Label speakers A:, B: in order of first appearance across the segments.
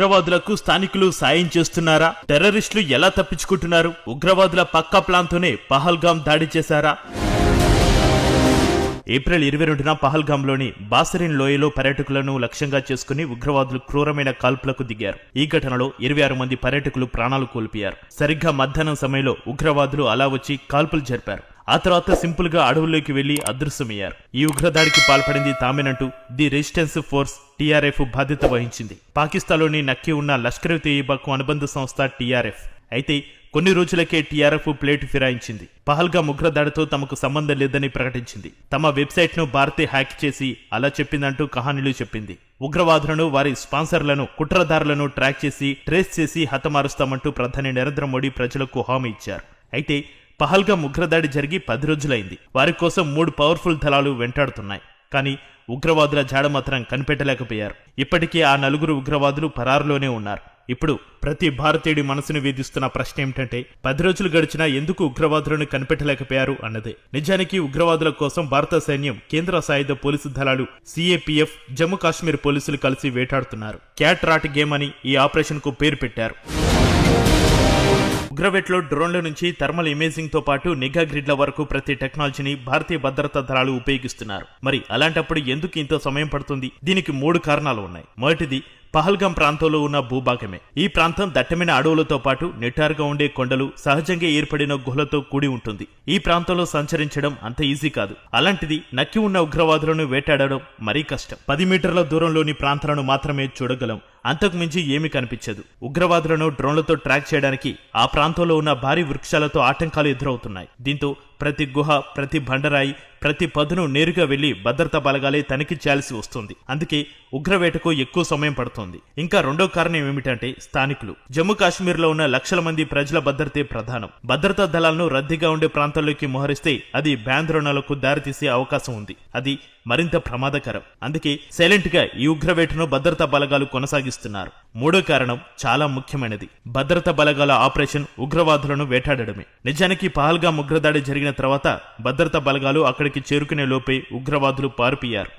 A: ఉగ్రవాదులకు స్థానికులు సాయం చేస్తున్నారా? టెర్రరిస్టులు ఎలా తప్పించుకుంటున్నారు? ఉగ్రవాదుల పక్కా ప్లాన్తోనే పహల్గాం దాడి చేశారా? ఏప్రిల్ ఇరవై రెండున పహల్గాంలోని బాసరిన్ లోయలో పర్యాటకులను లక్ష్యంగా చేసుకుని ఉగ్రవాదులు క్రూరమైన కాల్పులకు దిగారు. ఈ ఘటనలో ఇరవై ఆరు మంది పర్యాటకులు ప్రాణాలు కోల్పోయారు. సరిగ్గా మధ్యాహ్నం సమయంలో ఉగ్రవాదులు అలా వచ్చి కాల్పులు జరిపారు. ఆ తర్వాత సింపుల్గా అడవుల్లోకి వెళ్ళి అదృశ్యమయ్యారు. ఈ ఉగ్రదాడికి పాల్పడింది తామేనంటూ ది రెసిస్టెన్స్ ఫోర్స్ టీఆర్ఎఫ్ బాధ్యత వహించింది. పాకిస్తాన్లోని నక్కి ఉన్న లష్కర్ తేయిబాకు అనుబంధ సంస్థ టీఆర్ఎఫ్. అయితే కొన్ని రోజులకే టీఆర్ఎఫ్ ప్లేట్ ఫిరాయించింది. పహల్గా ఉగ్రదాడితో తమకు సంబంధం లేదని ప్రకటించింది. తమ వెబ్సైట్ను భారతే హ్యాక్ చేసి అలా చెప్పిందంటూ కహానిలు చెప్పింది. ఉగ్రవాదులను వారి స్పాన్సర్లను కుట్రదారులను ట్రాక్ చేసి ట్రేస్ చేసి హతమారుస్తామంటూ ప్రధాని నరేంద్ర మోడీ ప్రజలకు హామీ ఇచ్చారు. అయితే పహల్గా ఉగ్రదాడి జరిగి పది రోజులైంది. వారి కోసం మూడు పవర్ఫుల్ దళాలు వెంటాడుతున్నాయి. కానీ ఉగ్రవాదుల జాడ మాత్రం కనిపెట్టలేకపోయారు. ఇప్పటికీ ఆ నలుగురు ఉగ్రవాదులు పరారులోనే ఉన్నారు. ఇప్పుడు ప్రతి భారతీయుడి మనసును వేధిస్తున్న ప్రశ్న ఏమిటంటే పది రోజులు గడిచినా ఎందుకు ఉగ్రవాదులను కనిపెట్టలేకపోయారు అన్నదే. నిజానికి ఉగ్రవాదుల కోసం భారత సైన్యం కేంద్ర సాయుధ పోలీసు దళాలు సిఏపిఎఫ్ జమ్మూ కాశ్మీర్ పోలీసులు కలిసి వేటాడుతున్నారు. క్యాట్ రాట్ గేమ్ అని ఈ ఆపరేషన్కు పేరు పెట్టారు. ఉగ్రవేట్లో డ్రోన్ల నుంచి థర్మల్ ఇమేజింగ్తో పాటు నిఘా గ్రిడ్ల వరకు ప్రతి టెక్నాలజీని భారతీయ భద్రతా దళాలు ఉపయోగిస్తున్నారు. మరి అలాంటప్పుడు ఎందుకు ఇంత సమయం పడుతుంది? దీనికి మూడు కారణాలు ఉన్నాయి. మొదటిది పహల్గాం ప్రాంతంలో ఉన్న భూభాగమే. ఈ ప్రాంతం దట్టమైన అడవులతో పాటు నిటారుగా ఉండే కొండలు సహజంగా ఏర్పడిన గుహలతో కూడి ఉంటుంది. ఈ ప్రాంతంలో సంచరించడం అంత ఈజీ కాదు. అలాంటిది నక్కి ఉన్న ఉగ్రవాదులను వేటాడడం మరీ కష్టం. పది మీటర్ల దూరంలోని ప్రాంతాలను మాత్రమే చూడగలం. అంతకు మించి ఏమీ కనిపించదు. ఉగ్రవాదులను డ్రోన్లతో ట్రాక్ చేయడానికి ఆ ప్రాంతంలో ఉన్న భారీ వృక్షాలతో ఆటంకాలు ఎదురవుతున్నాయి. దీంతో ప్రతి గుహ ప్రతి బండరాయి ప్రతి పదును నేరుగా వెళ్ళి భద్రతా బలగాలే తనిఖీ చేయాల్సి వస్తుంది. అందుకే ఉగ్రవేటకు ఎక్కువ సమయం పడుతుంది. ఇంకా రెండో కారణం ఏమిటంటే స్థానికులు. జమ్మూ కాశ్మీర్లో ఉన్న లక్షల మంది ప్రజల భద్రతే ప్రధానం. భద్రతా దళాలను రద్దీగా ఉండే ప్రాంతాల్లోకి మోహరిస్తే అది బ్యాంద్రోణాలకు దారితీసే అవకాశం ఉంది. అది మరింత ప్రమాదకరం. అందుకే సైలెంట్గా ఈ ఉగ్రవేటను భద్రతా బలగాలు కొనసాగిస్తున్నారు. మూడో కారణం చాలా ముఖ్యమైనది. భద్రతా బలగాల ఆపరేషన్ ఉగ్రవాదులను వేటాడడమే. నిజానికి పహల్గా ఉగ్రదాడి జరిగిన తర్వాత భద్రతా బలగాలు అక్కడికి చేరుకునే లోపే ఉగ్రవాదులు పారిపోయారు.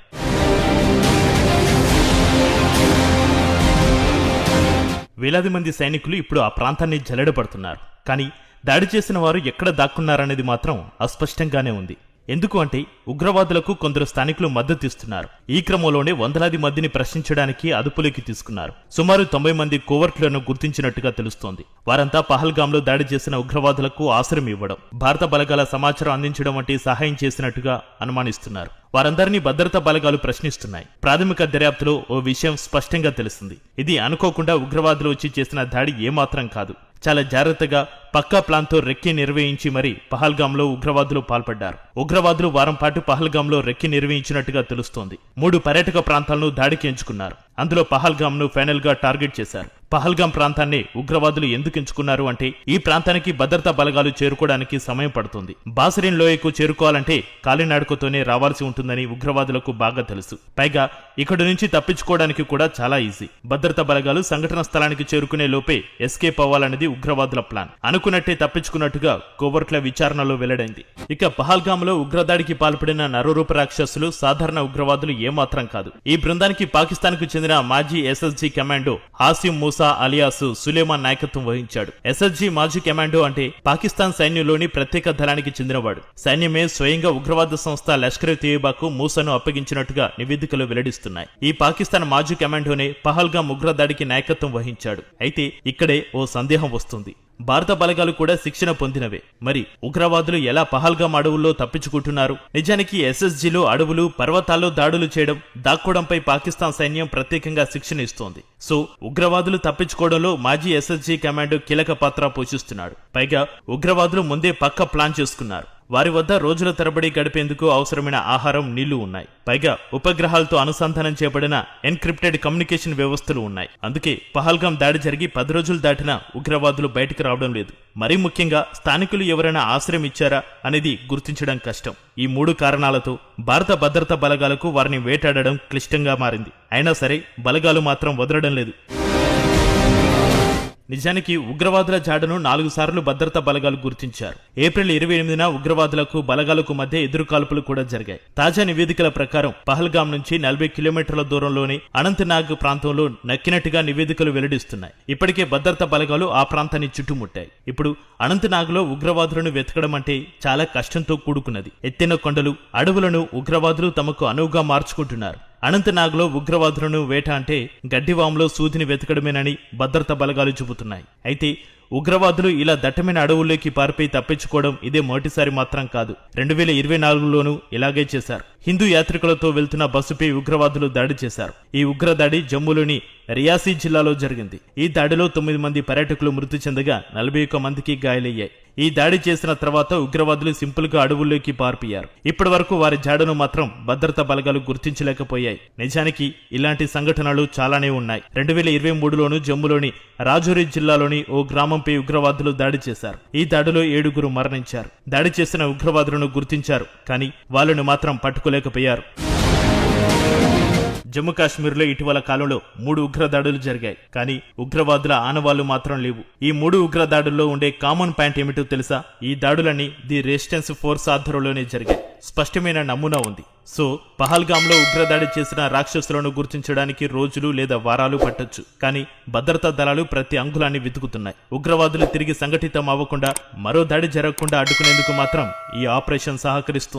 A: వేలాది మంది సైనికులు ఇప్పుడు ఆ ప్రాంతాన్ని జల్లెడపడుతున్నారు. కానీ దాడి చేసిన వారు ఎక్కడ దాక్కున్నారనేది మాత్రం అస్పష్టంగానే ఉంది. ఎందుకు అంటే ఉగ్రవాదులకు కొందరు స్థానికులు మద్దతు ఇస్తున్నారు. ఈ క్రమంలోనే వందలాది మందిని ప్రశ్నించడానికి అదుపులోకి తీసుకున్నారు. సుమారు తొంభై మంది కోవర్ట్లను గుర్తించినట్టుగా తెలుస్తోంది. వారంతా పహల్గాంలో దాడి చేసిన ఉగ్రవాదులకు ఆశ్రయం ఇవ్వడం భారత బలగాల సమాచారం అందించడం వంటి సహాయం చేసినట్టుగా అనుమానిస్తున్నారు. వారందరినీ భద్రతా బలగాలు ప్రశ్నిస్తున్నాయి. ప్రాథమిక దర్యాప్తులో ఓ విషయం స్పష్టంగా తెలుస్తుంది. ఇది అనుకోకుండా ఉగ్రవాదులు వచ్చి చేసిన దాడి ఏమాత్రం కాదు. చాలా జాగ్రత్తగా పక్కా ప్లాన్తో రెక్కి నిర్వహించి మరీ పహల్గాంలో ఉగ్రవాదులు పాల్పడ్డారు. ఉగ్రవాదులు వారం పాటు పహల్గాంలో రెక్కి నిర్వహించినట్టుగా తెలుస్తోంది. మూడు పర్యాటక ప్రాంతాలను దాడికి ఎంచుకున్నారు. అందులో పహల్గాంను ఫైనల్గా టార్గెట్ చేశారు. పహల్గాం ప్రాంతాన్ని ఉగ్రవాదులు ఎందుకు ఎంచుకున్నారు అంటే ఈ ప్రాంతానికి భద్రతా బలగాలు చేరుకోవడానికి సమయం పడుతుంది. బాసరిన్ లోయకు చేరుకోవాలంటే కాలినాడుకతోనే రావాల్సి ఉంటుందని ఉగ్రవాదులకు బాగా తెలుసు. పైగా ఇక్కడి నుంచి తప్పించుకోవడానికి కూడా చాలా ఈజీ. భద్రతా బలగాలు సంఘటన స్థలానికి చేరుకునే లోపే ఎస్కేప్ అవ్వాలన్నది ఉగ్రవాదుల ప్లాన్. అనుకున్నట్టే తప్పించుకున్నట్టుగా కోవర్ట్ల విచారణలో వెల్లడైంది. ఇక పహల్గాంలో ఉగ్రదాడికి పాల్పడిన నరూరూప రాక్షసులు సాధారణ ఉగ్రవాదులు ఏమాత్రం కాదు. ఈ బృందానికి పాకిస్తాన్కు చెందిన మాజీ SSG commando Hashim Musa alias Suleman నాయకత్వం వహించాడు. ఎస్ఎస్జి మాజీ కమాండో అంటే పాకిస్తాన్ సైన్యంలోని ప్రత్యేక దళానికి చెందినవాడు. సైన్యమే స్వయంగా ఉగ్రవాద సంస్థ లష్కర్ తేబాకు మూసాను అప్పగించినట్టుగా నివేదికలు వెల్లడిస్తున్నాయి. ఈ పాకిస్తాన్ మాజీ కమాండోనే పహల్గా ఉగ్రదాడికి నాయకత్వం వహించాడు. అయితే ఇక్కడే ఓ సందేహం వస్తుంది. భారత బలగాలు కూడా శిక్షణ పొందినవే. మరి ఉగ్రవాదులు ఎలా పహల్గాం అడవుల్లో తప్పించుకుంటున్నారు? నిజానికి ఎస్ఎస్జీలో అడవులు పర్వతాల్లో దాడులు చేయడం దాక్కోవడంపై పాకిస్తాన్ సైన్యం ప్రత్యేకంగా శిక్షణ ఇస్తోంది. సో ఉగ్రవాదులు తప్పించుకోవడంలో మాజీ ఎస్ఎస్జీ కమాండో కీలక పాత్ర పోషిస్తున్నాడు. పైగా ఉగ్రవాదులు ముందే పక్క ప్లాన్ చేసుకున్నారు. వారి వద్ద రోజుల తరబడి గడిపేందుకు అవసరమైన ఆహారం నీళ్ళు ఉన్నాయి. పైగా ఉపగ్రహాలతో అనుసంధానం చేయబడిన ఎన్క్రిప్టెడ్ కమ్యూనికేషన్ వ్యవస్థలు ఉన్నాయి. అందుకే పహల్గాం దాడి జరిగి పది రోజులు దాటినా ఉగ్రవాదులు బయటకు రావడం లేదు. మరీ ముఖ్యంగా స్థానికులు ఎవరైనా ఆశ్రయం ఇచ్చారా అనేది గుర్తించడం కష్టం. ఈ మూడు కారణాలతో భారత భద్రతా బలగాలకు వారిని వేటాడడం క్లిష్టంగా మారింది. అయినా సరే బలగాలు మాత్రం వదలడం లేదు. నిజానికి ఉగ్రవాదుల జాడను నాలుగు సార్లు భద్రతా బలగాలు గుర్తించారు. ఏప్రిల్ ఇరవై ఎనిమిదిన ఉగ్రవాదులకు బలగాలకు మధ్య ఎదురుకాల్పులు కూడా జరిగాయి. తాజా నివేదికల ప్రకారం పహల్గాం నుంచి నలభై కిలోమీటర్ల దూరంలోని అనంతనాగ్ ప్రాంతంలో నక్కినట్టుగా నివేదికలు వెల్లడిస్తున్నాయి. ఇప్పటికే భద్రతా బలగాలు ఆ ప్రాంతాన్ని చుట్టుముట్టాయి. ఇప్పుడు అనంతనాగ్లో ఉగ్రవాదులను వెతకడం అంటే చాలా కష్టంతో కూడుకున్నది. ఎత్తైన కొండలు అడవులను ఉగ్రవాదులు తమకు అనువుగా మార్చుకుంటున్నారు. అనంతనాగ్లో ఉగ్రవాదులను వేట అంటే గడ్డివాములో సూదిని వెతకడమేనని భద్రతా బలగాలు చెబుతున్నాయి అయితే ఉగ్రవాదులు ఇలా దట్టమైన అడవుల్లోకి పారిపోయి తప్పించుకోవడం ఇదే మొదటిసారి మాత్రం కాదు. రెండు వేల ఇరవై నాలుగులోనూ ఇలాగే చేశారు. హిందూ యాత్రికులతో వెళ్తున్న బస్సుపై ఉగ్రవాదులు దాడి చేశారు. ఈ ఉగ్రదాడి జమ్మూలోని రియాసీ జిల్లాలో జరిగింది. ఈ దాడిలో తొమ్మిది మంది పర్యాటకులు మృతి చెందగా నలభై ఒక్క మందికి గాయాలయ్యాయి. ఈ దాడి చేసిన తర్వాత ఉగ్రవాదులు సింపుల్గా అడవుల్లోకి పారిపోయారు. ఇప్పటి వరకు వారి జాడను మాత్రం భద్రతా బలగాలు గుర్తించలేకపోయాయి. నిజానికి ఇలాంటి సంఘటనలు చాలానే ఉన్నాయి. రెండు వేల ఇరవై మూడులోను జమ్ములోని రాజౌరి జిల్లాలోని ఓ గ్రామంపై ఉగ్రవాదులు దాడి చేశారు. ఈ దాడిలో ఏడుగురు మరణించారు. దాడి చేసిన ఉగ్రవాదులను గుర్తించారు కానీ వాళ్ళను మాత్రం పట్టుకోలేకపోయారు. జమ్మూ కాశ్మీర్లో ఇటీవల కాలంలో మూడు ఉగ్ర దాడులు జరిగాయి. కానీ ఉగ్రవాదుల ఆనవాళ్ళు మాత్రం లేవు. ఈ మూడు ఉగ్ర దాడుల్లో ఉండే కామన్ పాయింట్ ఏమిటో తెలుసా? ఈ దాడులన్నీ ది రెసిస్టెన్స్ ఫోర్స్ ఆధ్వర్యంలోనే జరిగాయి. స్పష్టమైన నమూనా ఉంది. సో పహల్గాంలో ఉగ్రదాడి చేసిన రాక్షసులను గుర్తించడానికి రోజులు లేదా వారాలు పట్టొచ్చు. కానీ భద్రతా దళాలు ప్రతి అంగుళాన్ని వెతుకుతున్నాయి. ఉగ్రవాదులు తిరిగి సంఘటితం అవ్వకుండా మరో దాడి జరగకుండా అడ్డుకునేందుకు మాత్రం ఈ ఆపరేషన్ సహకరిస్తుంది.